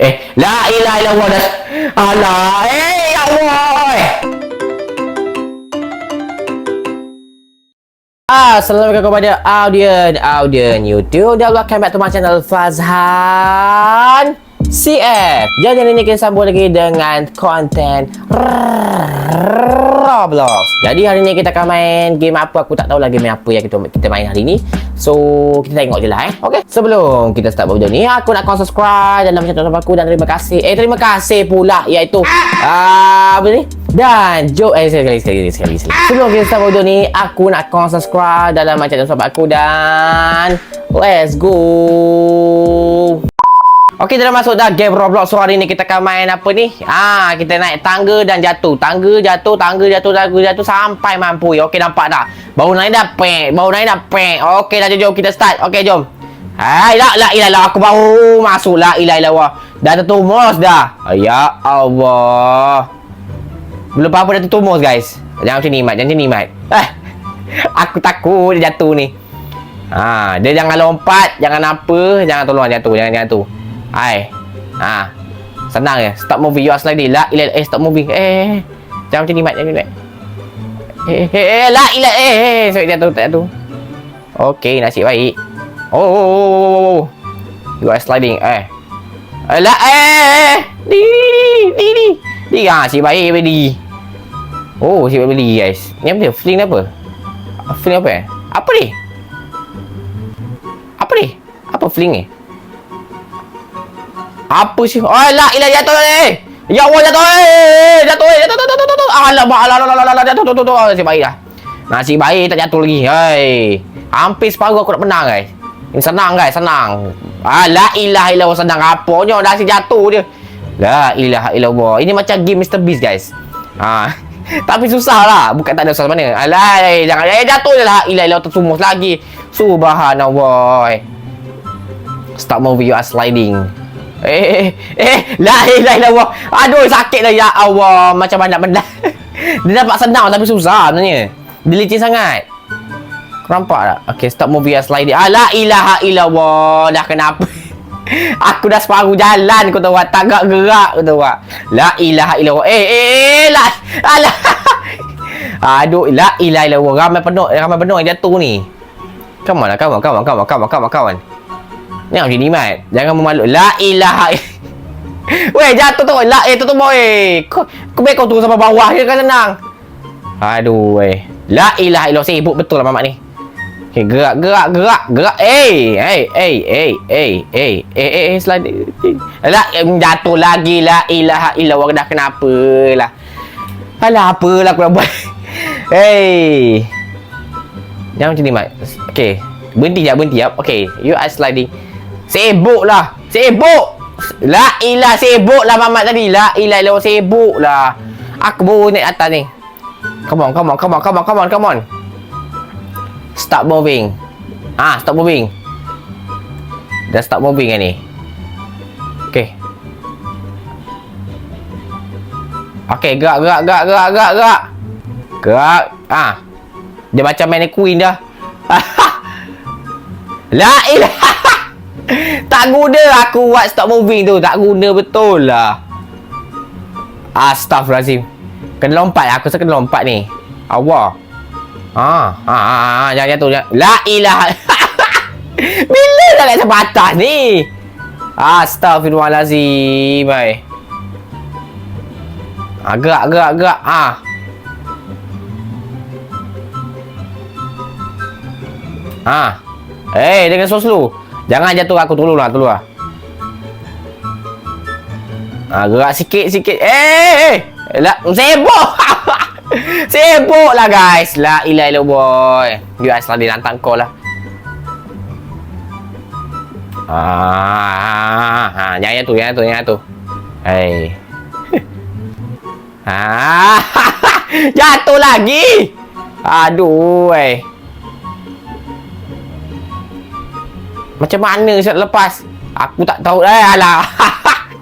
Eh, la ilaha illallah dah. Alah, eh, ya Allah. Assalamualaikum kepada audien audien YouTube dan welcome back to my channel Fazhan CF. Jadi ini kita sambung lagi dengan konten Roblox. Jadi hari ini kita akan main game apa aku tak tahu lagi game apa yang kita kita main hari ini. So kita tengok je lah eh. Okay. Sebelum kita start video ni aku nak kau subscribe dalam channel aku dan terima kasih. Eh terima kasih pula iaitu ah apa ni? Dan jom eh sekali sekali sekali sekali. Sebelum kita start video ni aku nak kau subscribe dalam channel sahabat aku dan let's go. Okey, kita dah masuk dah game Roblox. So, hari ni kita akan main apa ni? Ah, kita naik tangga dan jatuh. Tangga jatuh, tangga jatuh, tangga jatuh sampai mampu. Okey nampak dah. Baru naik dah pek. Baru naik dah pek. Okey dah jom kita start. Okey, jom. Hai, la la ilah aku baru masuk la ilah ilah. Dah tertumus dah. Ya Allah. Belum apa-apa dah tertumus, guys. Jangan macam ni, Mat. Jangan macam ni, Mat. Eh. Aku takut dia jatuh ni. Ha, dia jangan lompat, jangan apa, jangan tolong jatuh, jangan jatuh. Hai. Ha. Senang je. Stop moving. You are sliding. La ilah eh stop moving. Eh. Jangan macam ni mat, jangan ni. Mat. Eh, eh, eh, la ilah eh, eh, sorry jatuh, tak jatuh. Okey, nasib baik. Oh, oh, oh, oh, oh, oh. You are sliding. Eh. Eh, la eh. Di, di, di. Di, ha, si baik beli. Oh, si baik beli guys. Ni apa dia? Fling apa? Fling apa eh? Apa ni? Apa ni? Apa fling ni? Apa sih? Oh, la ilah jatuh eh. Ya Allah jatuh eh. Jatuh eh. Jatuh, jatuh, jatuh, jatuh. Alamak, alamak, alamak, alamak, jatuh, jatuh, jatuh. Nasib baik dah. Nasib baik tak jatuh lagi. Hai. Hampir separuh aku nak menang guys. Ini senang guys, senang. Ah, la ilaha illallah senang apanya dah si jatuh dia. La ilaha illallah. Ini macam game Mr Beast guys. Ha. Tapi susah lah. Bukan tak ada susah mana. Alai, jangan eh jatuh je lah. Ilah ilah tersumus lagi. Subhanallah. Stop movie you are sliding. Eh, eh, eh, la ilaha illallah. Aduh, sakit lah ya Allah. Macam mana benda. Dia dapat senang tapi susah sebenarnya. Dia licin sangat. Nampak tak? Okay, stop movie yang sliding. Ah, la ilaha illallah. Dah kenapa? Aku dah separuh jalan kau tahu tak? Tak gerak kau tahu tak? La ilaha illallah. Eh, eh, eh, la. Alah. Aduh, la ilaha illallah. Ramai penuh, ramai penuh yang jatuh ni. Come on lah, come on, come on, come on, Ni macam ni, Mat. Jangan memalu. La ilaha Weh, jatuh tu. La, eh, tu boy. Kau, kau baik kau turun sampai bawah je kan senang. Aduh, weh. La ilaha illallah. Sibuk betul lah mamak ni. Okay, gerak, gerak, gerak, gerak. Eh, eh, eh, eh, eh, eh, eh, eh, slide. Eh, jatuh lagi. La ilaha illallah. Dah kenapa lah. Alah, apalah aku nak buat. Hey. Jangan macam ni, Mat. Okay. Berhenti jap, berhenti jap. Okay. You are sliding. Sibuk lah. Sibuk. La ilah sibuk lah Mamat tadi. La ilah ilah sibuk lah. Aku baru naik atas ni. Come on, come on, come on, come on, come on, come on. Stop moving. Ah, stop moving. Dah stop moving kan ni. Okay. Okay, gerak, gerak, gerak, gerak, gerak, gerak. Gerak. Ah. Dia macam main Queen dah. La ilah. Tak guna aku buat stop moving tu. Tak guna betul lah. Astaghfirullahaladzim. Kena lompat. Aku rasa kena lompat ni. Allah. Ha, ha, ha, ha, jangan jatuh. Jangan. La ilaha. Bila dah naik sampai atas ni? Astaghfirullahaladzim. Baik. Ha, gerak, gerak, gerak. Ha. Ha. Eh, dengan slow-slow. Jangan jatuh aku tolong lah, tolong lah. Ha, gerak sikit, sikit. Eh, eh. Lah, sibuk. sibuk lah guys. La ilah ilah boy. You guys lah dilantang kau lah. Ah, ha, jangan jatuh, jangan jatuh, jangan jatuh. Hey. ah, jatuh lagi. Aduh, eh. Macam mana saya lepas? Aku tak tahu eh alah.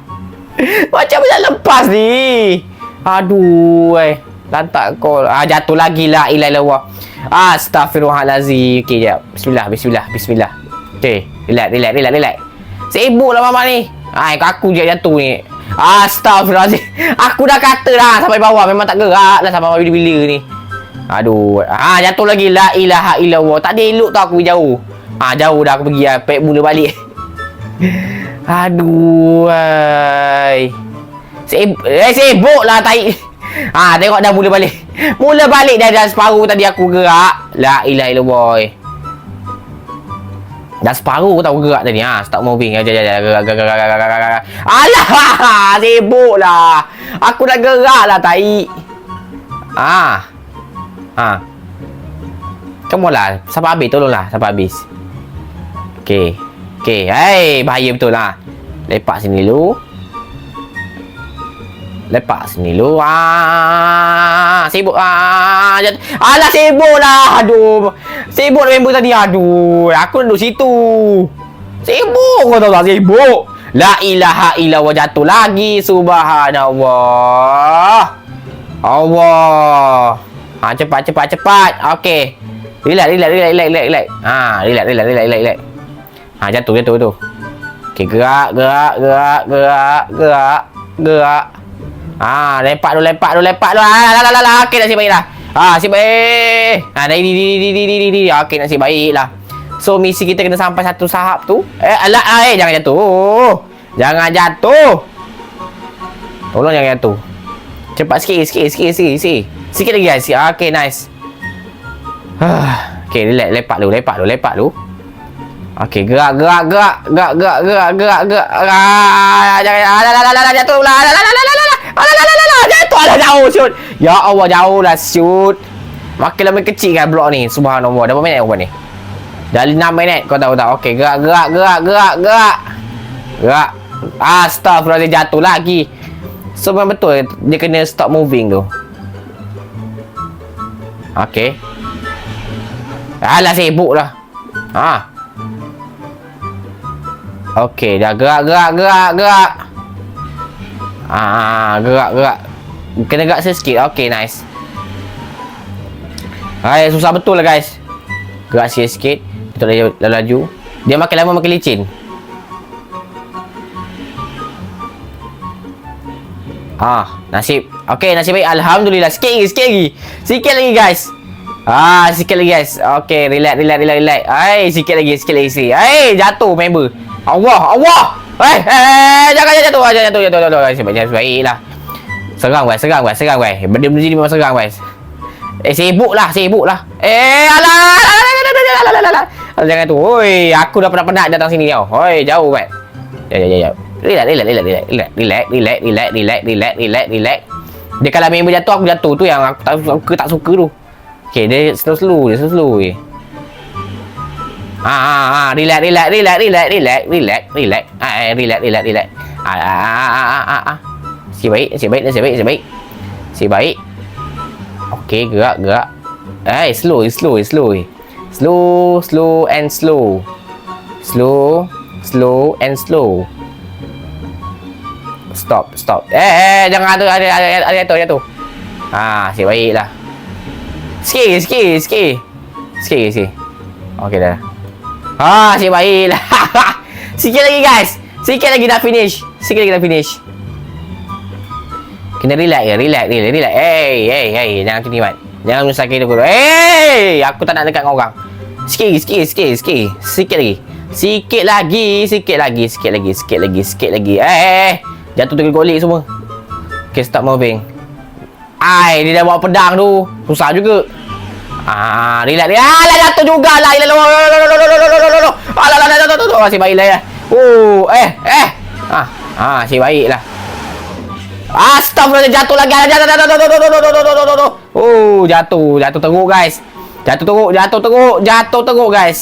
Macam mana lepas ni? Aduh eh. Lantak kau. Ah jatuh lagi lah ilah ilah. Astaghfirullahalazim. Okey jap. Bismillah, bismillah, bismillah. Okey, relax, relax, relax, relax. Sibuk lah mamak ni. Hai, aku je jatuh ni. Astaghfirullahaladzim. Aku dah kata dah sampai bawah. Memang tak gerak dah sampai bila-bila ni. Aduh. Ah, jatuh lagi. La ilaha illallah. Tak ada elok tau aku jauh. Ha, jauh dah aku pergi lah. Pek mula balik. Aduh. Ay. Sib- eh, sibuk lah tai. Ha, tengok dah mula balik. Mula balik dah dah separuh tadi aku gerak. La ilah ilah boy. Dah separuh aku tak gerak tadi. Ah, ha, start moving. Ya, ya, ya, ya. Gerak, gerak, gerak, gerak, gerak. Alah, sibuk lah. Aku dah gerak lah tai. Ha. Ha. Kamu lah. Sampai habis, tolonglah. Sampai habis. Okay. Okay. Hey, bahaya betul lah. Lepak sini dulu. Lepak sini dulu. Ah, sibuk. Ah, jat- Alah, sibuk lah. Aduh. Sibuk lah member tadi. Aduh. Aku duduk situ. Sibuk kau tahu tak? Sibuk. La ilaha illallah jatuh lagi. Subhanallah. Allah. Ha, cepat, cepat, cepat. Okey. Relax, relax, relax, relax, relax. Ha, relax, relax, relax, relax, relax. Ha jatuh jatuh tu. Okey gerak gerak gerak gerak gerak gerak. Ha lepak tu, lepak tu, lepak tu. Ha la la la, la. okey dah siap baiklah. Ha siap baik. Ha di, di, di, di, di. okey nak siap baiklah. So misi kita kena sampai satu sahab tu. Eh alah ah, eh jangan jatuh. Jangan jatuh. Tolong jangan jatuh. Cepat sikit sikit sikit sikit sikit. Sikit lagi guys. Okey nice. Ha okey relax lepak dulu lepak dulu lepak dulu. Okay, gerak, gerak, gerak, gerak, gerak, gerak, gerak, gerak. Ah, jangan, alah, alah, alah, jatuh pula. Alah, alah, alah, alah, alah, alah, alah, alah, jatuh, alah, jauh, shoot. Ya Allah, jauh lah, shoot. Makin lama kecil kan blok ni. Subhanallah. Dah berapa minit aku ni? Dah 6 minit. Kau tahu tak? Okay, gerak, gerak, gerak, gerak, gerak. Gerak. Astaghfirullahaladzim, jatuh lagi. So memang betul dia kena stop moving tu. Okey. Alah sibuk lah. Ha. Okey, dah gerak gerak gerak gerak. Ah, gerak gerak. Kena gerak sikit. Okey, nice. Hai, susah betul lah guys. Gerak sikit-sikit. Kita laju, laju. Dia makin lama makin licin. Ah, nasib. Okey, nasib baik. Alhamdulillah. Sikit lagi, sikit lagi. Sikit lagi, guys. Ah, sikit lagi, guys. Okey, relax, relax, relax, relax. Hai, sikit lagi, sikit lagi. Hai, jatuh member. Allah, Allah. Hai, eh, jangan jangan jatuh, jangan jatuh, jatuh, jatuh. Nasib baik, nasib baik lah. Serang, guys, serang, guys, serang, guys. Benda-benda ni memang serang, guys. Eh, sibuk lah, sibuk lah. Eh, alah, alah, alah, alah, alah. Jangan tu. Oi, aku dah penat-penat datang sini tau. Oi, jauh, guys. Ya, ya, ya, ya. Relax, relax, relax, relax, relax, relax, relax, relax, relax, relax, relax, relax. Dia kalau member jatuh, aku jatuh. Tu yang aku tak suka, tak suka tu. Okay, dia slow-slow je, slow-slow je. Ha, ha, ha, relax, relax, relax, relax, relax, relax, relax. Ha, eh, relax, relax, relax. Ha, ha, ha, ha, ha. Si baik, si baik, si baik, si baik. Si baik. Okay, gerak, gerak. Eh, slow, slow, slow. Slow, slow and slow. Slow, slow and slow. Stop, stop. Eh, eh jangan ada ada ada ada jatuh jatuh. Ha, si baiklah. Sikit, sikit, sikit. Sikit, sikit. Okey dah. Ha, si baiklah. sikit lagi guys. Sikit lagi dah finish. Sikit lagi dah finish. Kena relax ya, relax, relax, relax. Hey, hey, hey, jangan tu mat. Jangan menyusahkan hidup aku. Hey, aku tak nak dekat dengan orang. Sikit lagi, sikit, sikit, sikit. Sikit lagi. Sikit lagi, sikit lagi, sikit lagi, sikit lagi, sikit lagi. Eh, hey, hey. Jatuh tengah golik semua. Okay, stop moving. Ai, dia dah bawa pedang tu. Susah juga. Ah, relax dia. Ah, lah jatuh jugalah. Ila lah. Alah lah jatuh tu. Masih baiklah ya. Oh, eh, eh. Ah, ah, si baiklah. Astagfirullah jatuh lagi. Ah, jatuh, jatuh, jatuh, jatuh, jatuh. Oh, jatuh, jatuh teruk guys. Jatuh teruk, jatuh teruk, jatuh teruk guys.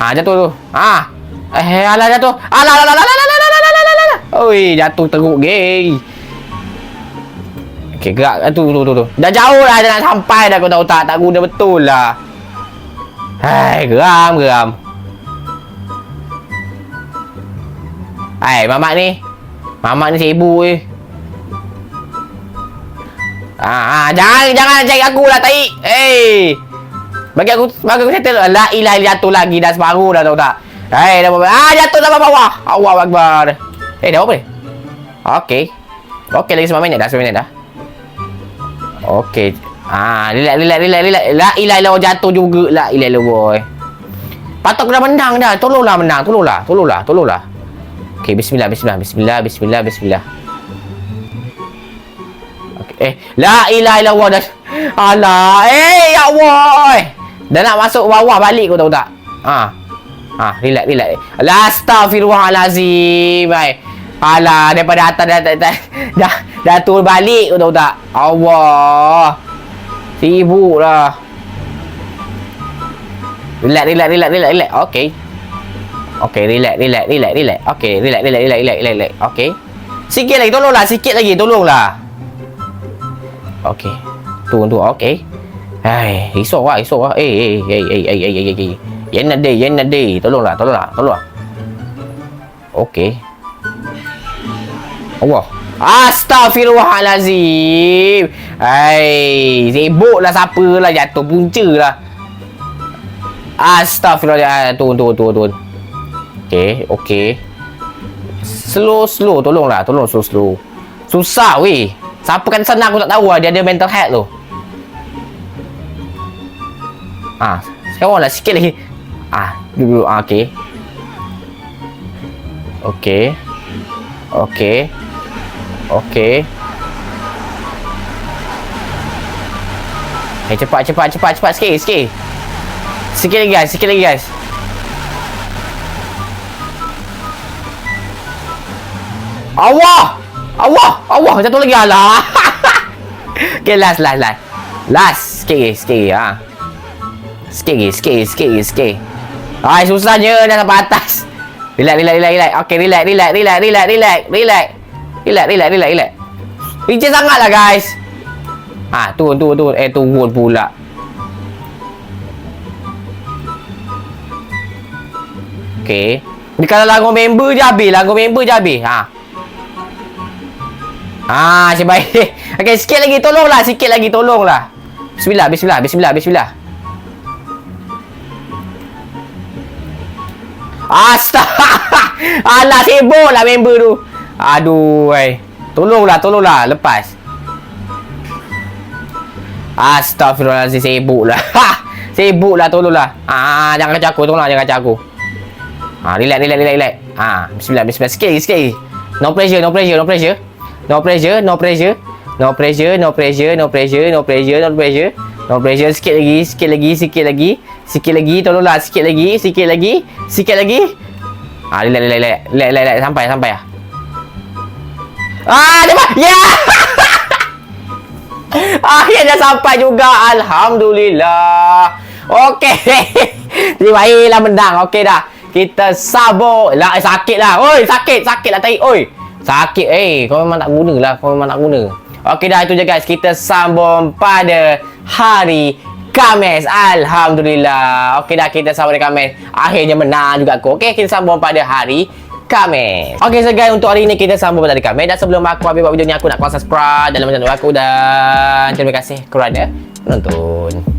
Ah, jatuh tu. Ah. Eh, alah jatuh. Alah, alah, alah, alah, alah, alah, alah, alah. Oi, jatuh teruk, geng. Okey, gerak tu tu tu tu. Dah jauh lah dah nak sampai dah kau tahu tak? Guna betul lah. Hai, geram geram. Hai, mamak ni. Mamak ni sibuk je. Ah, ah, jangan jangan cari aku lah tai. Hey. Bagi aku bagi aku settle la ilaha illallah jatuh lagi dah separuh dah tahu tak? Hai, dah bawah. Ah, jatuh dah bawah. Allah akbar. Eh, dah apa ni? Okey. Okey, lagi 9 minit dah, 9 minit dah. Okey. Ah, relax, relax, relax, relax. La ilaha illallah jatuh juga. La ilaha illallah boy. Patut kena menang dah. Tolonglah menang. Tolonglah, tolonglah, tolonglah. Okey, bismillah, bismillah, bismillah, bismillah, bismillah. Okey, eh, la ilaha illallah dah. Alah, eh, ya Allah. Dah nak masuk bawah balik kau tahu tak? Ha. Ha, relax, relax. La astaghfirullahalazim. Alah, daripada atas dah dah dah, dah, dah turun balik kau tahu tak? Allah. Sibuk lah. Relax, relax, relax, relax, relax. Okey. Okey, relax, relax, relax, relax. Okey, relax, relax, relax, relax, relax, relax. Okey. Sikit lagi, tolonglah. Sikit lagi, tolonglah. Okey. Turun tu, okey. Hai, risau lah, risau lah. Eh, eh, eh, eh, eh, eh, eh, eh. Yen ada, yen ada. Tolonglah, tolonglah, tolonglah. Okey. Allah. Astaghfirullahalazim. Hai, sibuklah siapa lah jatuh punca lah. Astaghfirullahalazim. Turun, turun, turun, turun. Okey, okey. Slow, slow. Tolonglah, tolong slow, slow. Susah weh. Siapa kan senang aku tak tahu lah. Dia ada mental health tu. Ah, sekarang lah sikit lagi. Ah, dulu ah, okey. Okey. Okey. Okey. Eh cepat cepat cepat cepat sikit sikit. Sikit lagi guys, sikit lagi guys. Allah! Allah! Allah! Jatuh lagi alah. okay, last last last. Last sikit lagi, sikit lagi ha. Sikit lagi, sikit lagi, sikit lagi, sikit lagi. Susahnya dah sampai atas. Relax, relax, relax, relax. Okay, relax, relax, relax, relax, relax. Relax, relax, relax, relax. Licin sangat lah guys. Ha, turun, turun, turun. Eh, turun pula. Okay. Ni kalau lagu member je habis. Lagu member je habis. Ha. Ha, asyik baik. Okay, sikit lagi. Tolonglah. Sikit lagi. Tolonglah. Bismillah, bismillah, bismillah, bismillah. Astaga. Alah, sibuk lah member tu. Aduh, wei. Tolonglah, tolonglah. Lepas. Astaghfirullahaladzim, sibuk lah. sibuk lah, tolonglah. Ah, jangan kacau aku, tolonglah, jangan kacau aku. Ah, relax, relax, relax, relax. Ah, bismillah, bismillah. Sikit lagi, sikit lagi. No pressure, no pressure, no pressure. No pressure, no pressure. No pressure, no pressure, no pressure, no pressure, no pressure. No pressure, sikit lagi, sikit lagi, sikit lagi. Sikit lagi, tolonglah, sikit lagi, sikit lagi. Sikit lagi. Ah, relax, relax, relax. Relax, relax, relax. Sampai, sampai lah. Ah, cepat. Ya! Yeah! Akhirnya sampai juga. Alhamdulillah. Okey. Jadi baiklah menang. Okey dah. Kita sabuk. Lah, eh, sakit lah. Oi, sakit. Sakit lah tadi. Oi. Sakit. Eh, kau memang tak guna lah. Kau memang tak guna. Okey dah, itu je guys. Kita sambung pada hari Kamis. Alhamdulillah. Okey dah, kita sambung hari Kamis. Akhirnya menang juga aku. Okey, kita sambung pada hari Kamis. Okey, so guys, untuk hari ni kita sambung pada Kamis. Dan sebelum aku habis buat video ni, aku nak kau subscribe dalam channel aku. Dan terima kasih kerana menonton.